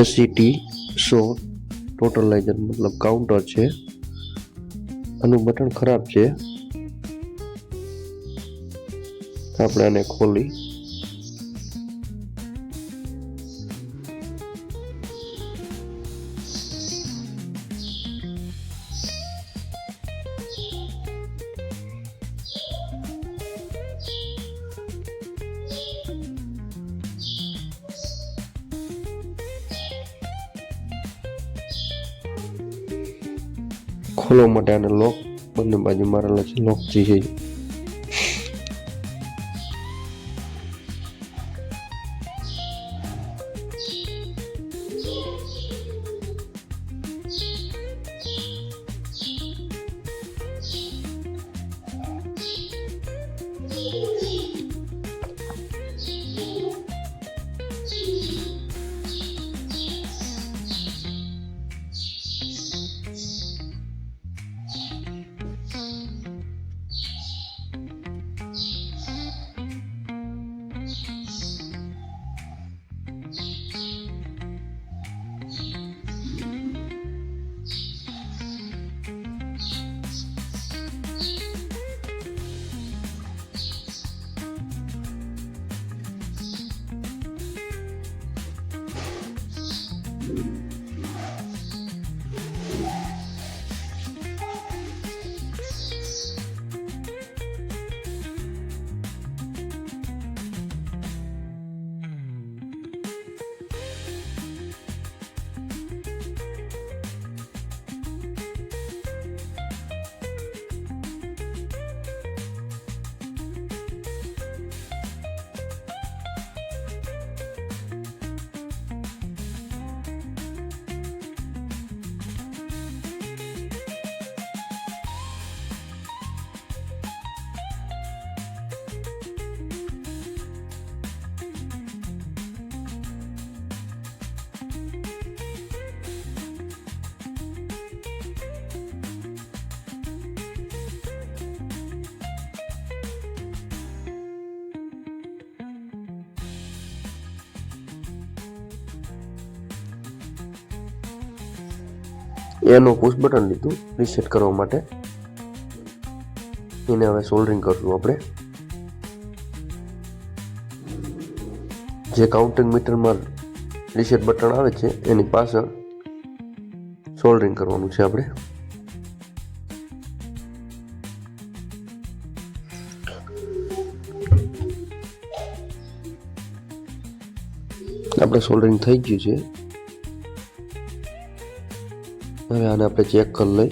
ACT so totalizer મતલબ counter છે. આનું બટન ખરાબ છે. આપણે આને ખોલી ખોલવા માટે આને લોક બંને બાજુ મારેલા છે. લોક જે છે એનું પુશ બટન લીધું રીસેટ કરવા માટે. એને હવે સોલ્ડરિંગ કરશું આપણે. જે કાઉન્ટિંગ મીટરમાં રીસેટ બટન આવે છે, એની પાછળ સોલ્ડરિંગ કરવાનું છે આપણે. આપણે સોલ્ડરિંગ થઈ ગયું છે. હવે આને આપણે ચેક કરી લઈ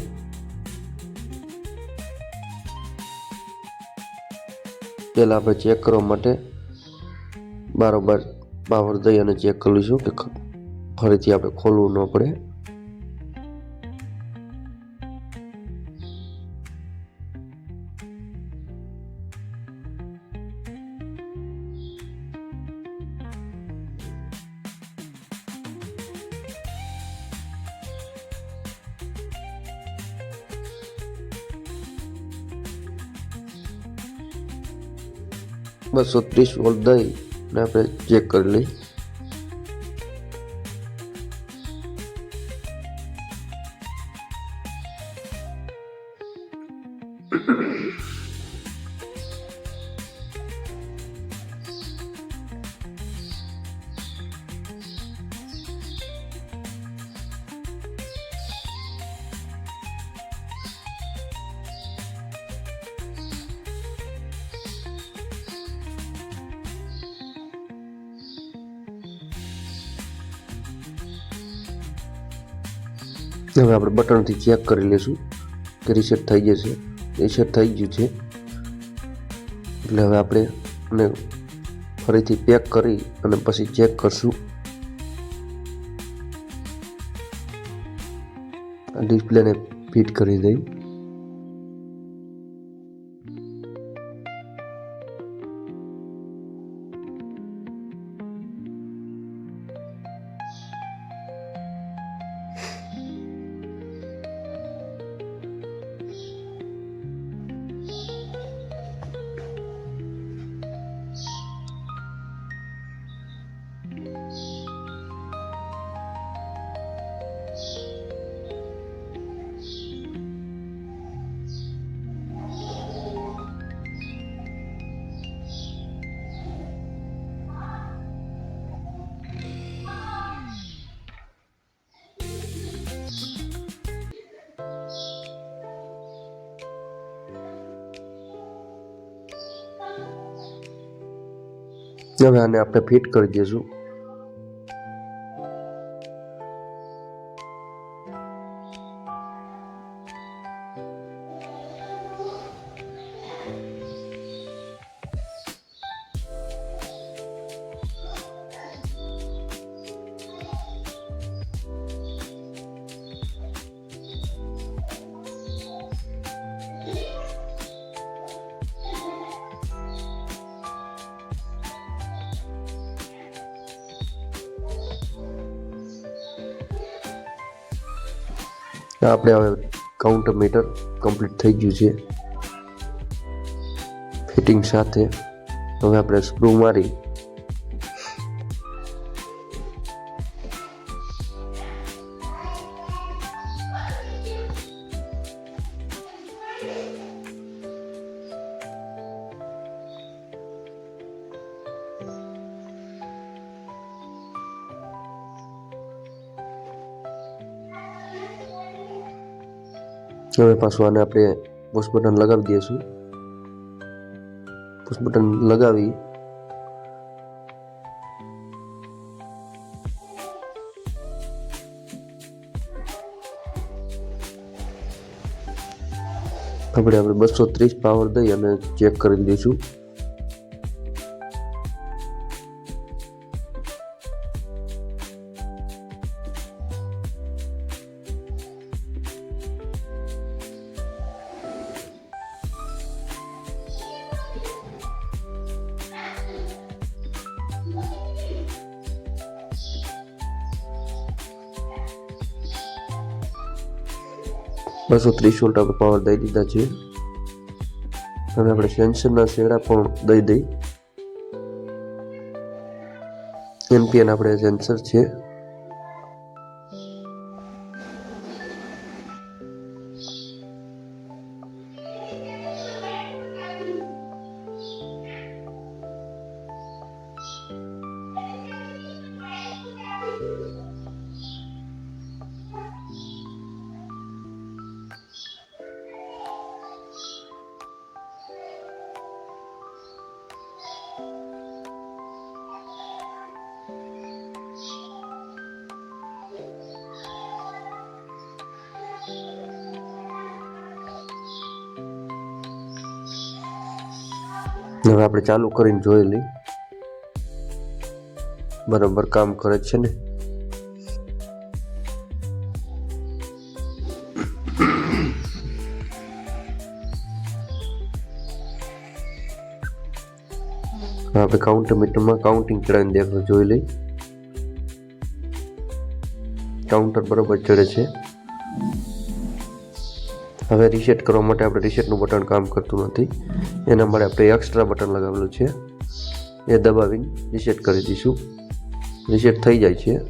પહેલાં આપણે ચેક કરવા માટે બરાબર પાવર દઈ અને ચેક કરી લઈશું કે ફરીથી આપણે ખોલવું ન પડે. બસો ત્રીસ વોલ્ટ દઈ ને આપણે ચેક કરી લઈ હવે આપણે બટનથી ચેક કરી લઈશું કે રીસેટ થઈ જશે રીસેટ થઈ ગયું છે. એટલે હવે આપણે અને ફરીથી પેક કરી અને પછી ચેક કરશું. ડિસ્પ્લેને ફિટ કરી દઈ. હવે આને આપણે ફિટ કરી દઈશું આપણે હવે કાઉન્ટર મીટર કમ્પ્લીટ થઈ ગયું છે. ફિટિંગ સાથે હવે આપણે સ્ક્રૂ મારી હવે પાછું આને આપણે પુશ બટન લગાવી દઈશું. પુશ બટન લગાવી. આપણે આપણે બસો ત્રીસ પાવર દઈ અને ચેક કરી દઈશું. બસો ત્રીસ વોલ્ટ આપણે પાવર દઈ દીધા છે. હવે આપણે સેન્સરના શેડા પણ દઈ દઈ. એનપીએન આપણે સેન્સર છે. હવે આપણે ચાલુ કરીને જોઈ લઈ બરાબર કામ કરે છે ને? આપણે કાઉન્ટર મીટરમાં કાઉન્ટિંગ ચડાવીને દેખ, જોઈ લઈ કાઉન્ટર બરાબર ચડે છે. હવે રીસેટ કરવા માટે આપણે રીસેટનું બટન કામ કરતું નથી. એના માટે આપણે એક્સ્ટ્રા બટન લગાવેલું છે. એ દબાવીને રીસેટ કરી દઈશું. રીસેટ થઈ જાય છે.